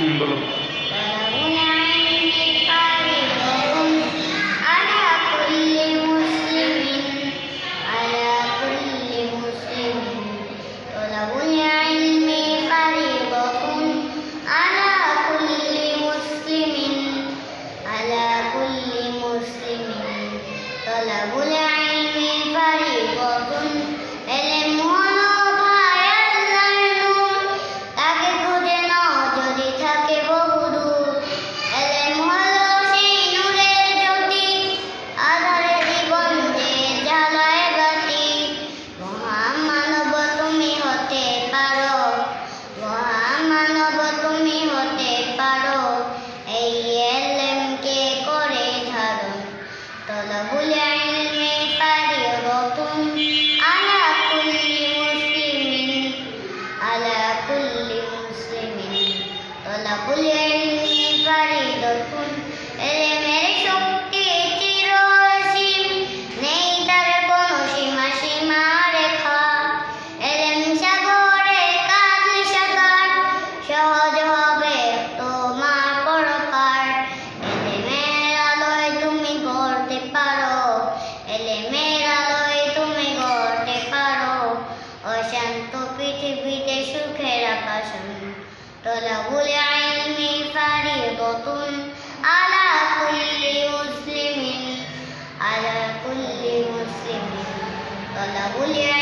Wimbledon. তলবুল ইলমি ফারিদাতুন এলেমের শক্তি চিরসীম নেই তার কোনো সীমা সীমা রেখা এলেম সাগরে কাজল সাগর সহজ হবে তোমার পরপার এলেমের আলোয় তুমি গড়তে পারো, এলেমের আলোয় তুমি গড়তে পারো। অশান্ত পৃথিবীতে সুখের আকাশন তলাবুল আইলমি ولهم اليوم